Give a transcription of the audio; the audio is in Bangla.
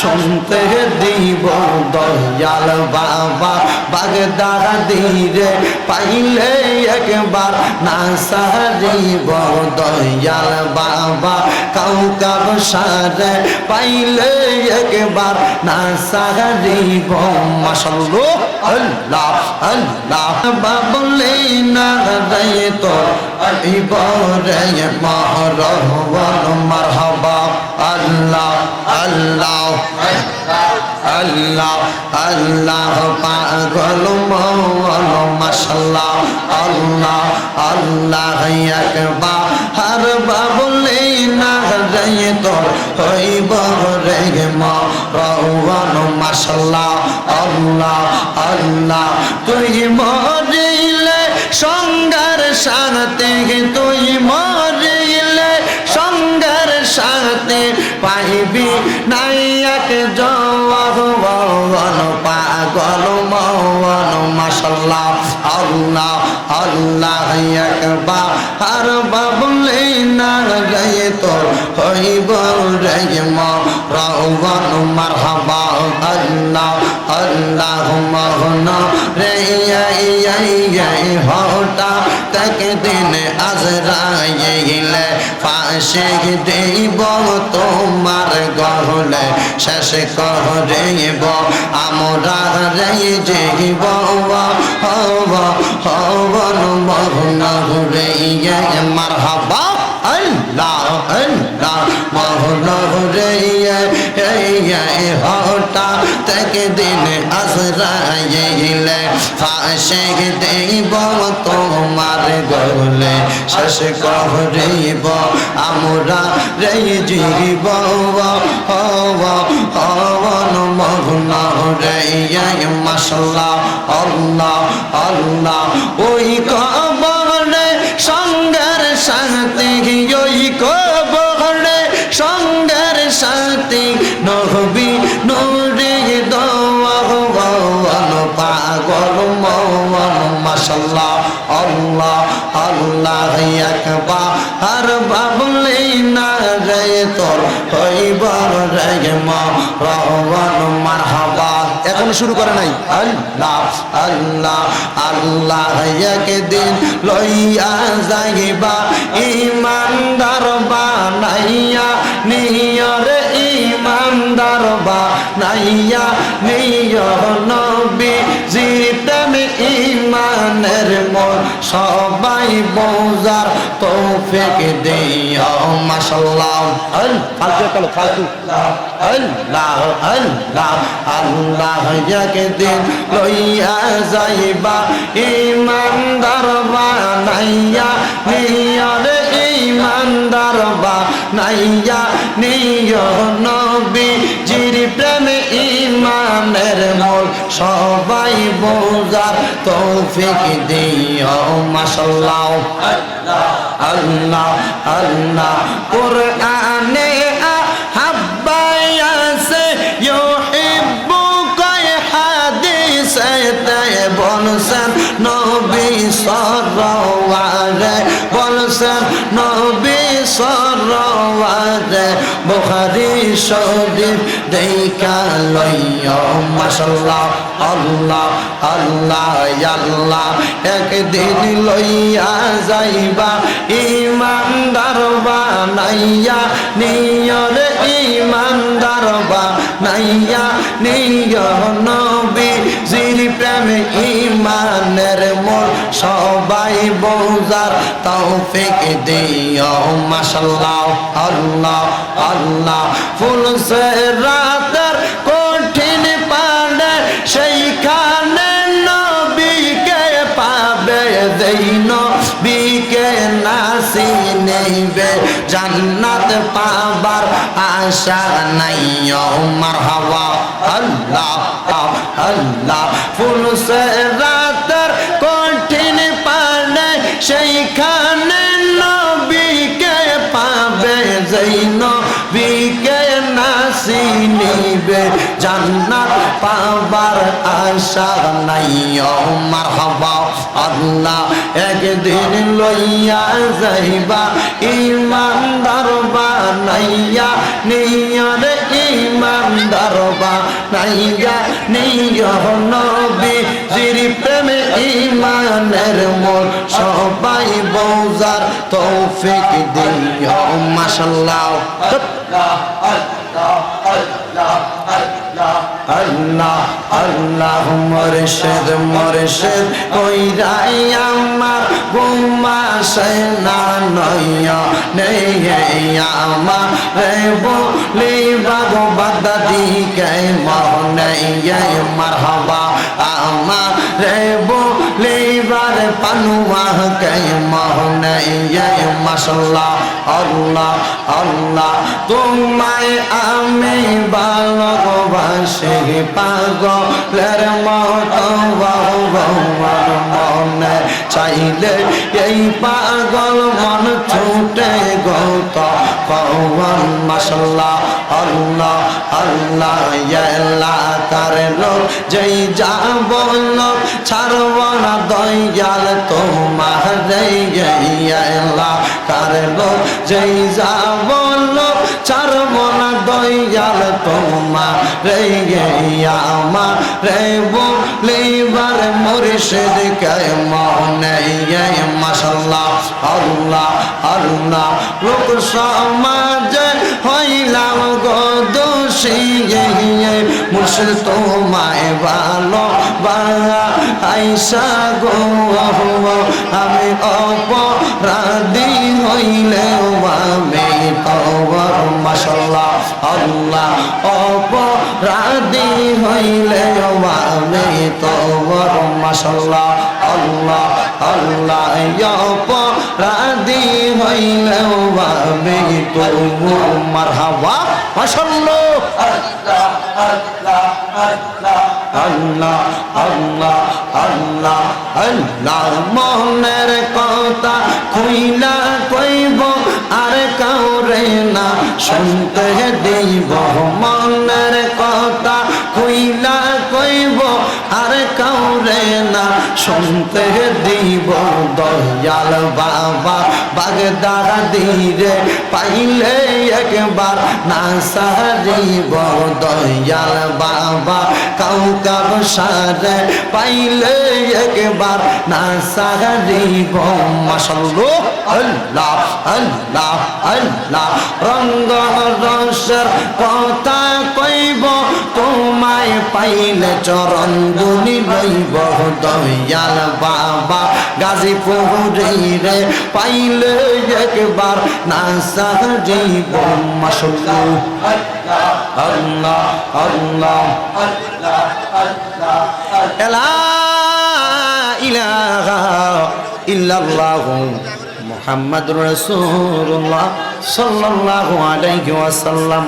শুনতে দিব দয়াল বাবা। বাগদারা দিরে পাইলে একবার না সারিব দয়াল বাবা। কাউকাব সারে পাইলে একবার না সারিব মাসাল্লাহ আল্লাহ আল্লাহ। বাবলে না রে তো ইবরে মারহবান মারহাবা। আল্লাহ আল্লাহ আল্লাহ আল্লাহ, পাগল মন মাশাল্লাহ, আল্লাহ আল্লাহ, একবার হর বাবলে না রে তো হইব রে মরহবান মাশাল্লাহ, আল্লাহ আল্লাহ, তুই মরিলে সঙ্গার শান্তি তুই পাইবি নাই এক জওয়ান পাগল মওয়ান মাশাল্লাহ। আল্লাহ আল্লাহ একবার। আর বাবলে না রে তোর হইব রে মরওয়ান মারহাবা। আল্লাহ আল্লাহ রে হটা তাক দিন আজরাইলে, ফাঁসে দেব তোমার গহলে শেষ করিব আমরা রে জীব হব হবন মহন রে মারহাবা, আল্লাহ আল্লাহ মহন রে হটা তাক দিন আজরাইলে ফাঁসে দেব তোমার গলে। শেষ করিব, আমরা রে জীব হব হবন মগ্ন রে মাসাল্লাহ আল্লাহ আল্লাহ। ওই কবরে সঙ্গের শান্তি, ওই কবরে সঙ্গের নহবি নুরে মন আল্লাহ আল্লাহ একবার। আর বাবলে না রে তোর হইবার রে মা রহমান, মারহাবা। এখন শুরু করে নাই? আল্লাহ আল্লাহ আল্লাহ একদিন লইয়া যাইবা, ইমানদার বানাইয়া নিয়র ইমানদার বানাইয়া নেই নবী জিতেন ইমানের মন সবাই বোঝার তৌফিক দিও, মাশাল্লাহ। আল ফালতু কালো ফালতু। আল্লাহ আল্লাহ। আল্লাহ একদিন লইয়া যাইবা, ইমানদার বানাইয়া নিয়র ইমানদার বানাইয়া নিয় নবী জির প্রেমে। সবাই বোঝার তৌফিক দিও মাসাল্লাহ আল্লাহ আল্লাহ কোরআনে সরওয়ারে বুখারী শরীফ দেখা লইও মাশাল্লাহ আল্লাহ আল্লাহ আল্লাহ। একদিন লইয়া যাইবা ইমানদার বানাইয়া নিয়র ইমানদার বানাইয়া নিয় নবী প্রেমে ইমানের মোর সবাই বোঝার তৌফিক দিও, মাশাল্লাহ, আল্লাহ আল্লাহ। ফুল রাতের কঠিন পানে সেইখানে নবীকে পাবে, যেই নবীকে নাসি নেবে। জান্নাত পাবার আশা নাই মারহাবা, আল্লাহ আল্লাহ। ফুল সে রাতের কঠিন পানে সেইখানে নবীকে পাবে, যেই নবীকে নাসি নিবে। জান্নাত পাবার আশা নাই মারহাবা। আল্লাহ একদিন লইয়া যাইবা, ইমানদার বানাইয়া নিয়র ইমানদার বা নাইয়া নিয় নবী জির প্রেমে ইমানের মোর সবাই বৌজার তৌফিক দিও মাশাল্লাহ আল্লাহ আল্লাহ মরশেদ মরশেদ ওই রাই আমার গুমা না নয়া নেই আমার বলি বাবু বাদি কে মনে মারহাবা আমার বলি বার পানুয়া কে মনে মাসাল্লাহ আল্লাহ আল্লাহ, তোমায় আমি ভালোবাসি। পাগলের মতো ভগবান মনে চাইলে এই পাগল মন ছুটে গত কৌন মশলা আল্লাহ আল্লাহ এলাকার লোক যেই যা বলল ছাড়ব না দয়াল তোমার। লোক, যেই যা বলল, ছাড়ব না দয়াল তোমার রে আমার রে বলিবার মুর্শিদ কে মনে মাসাল্লাহ আল্লাহ আল্লাহ, লোক দোষী মুর্শিদ তোমায় ভালো আইসা গো আমি অপরাধী হইলে আমি কবর মাসাল্লাহ আল্লাহ। অপরাধী হইলে আমি কবর মাসাল্লাহ আল্লাহ আল্লাহ। অপরাধী হইলে আমি তবু মারহাবা। মনের কথা খুইলা কইব, আর কাউরে না শুনতে দিব। মনের কথা কইব, আর কাউরে না শুনতে দিব। দয়াল বাবা বাগদার দিরে পাইলে একবার না সারিব দয়াল বাবা কাউকাব সারে পাইলে একবার না সারিব মাসাল্লো আল্লাহ আল্লাহ আল্লাহ। রঙ্গ রসের তোমায় পাইলে চরণ দুনি লইব দয়াল বাবা। গাজীপুরে রে পাইলে একবার না সারিব মাসাল্লো আল্লাহ আল্লাহ সাল্লাল্লাহু আলাইহি ওয়াসাল্লাম।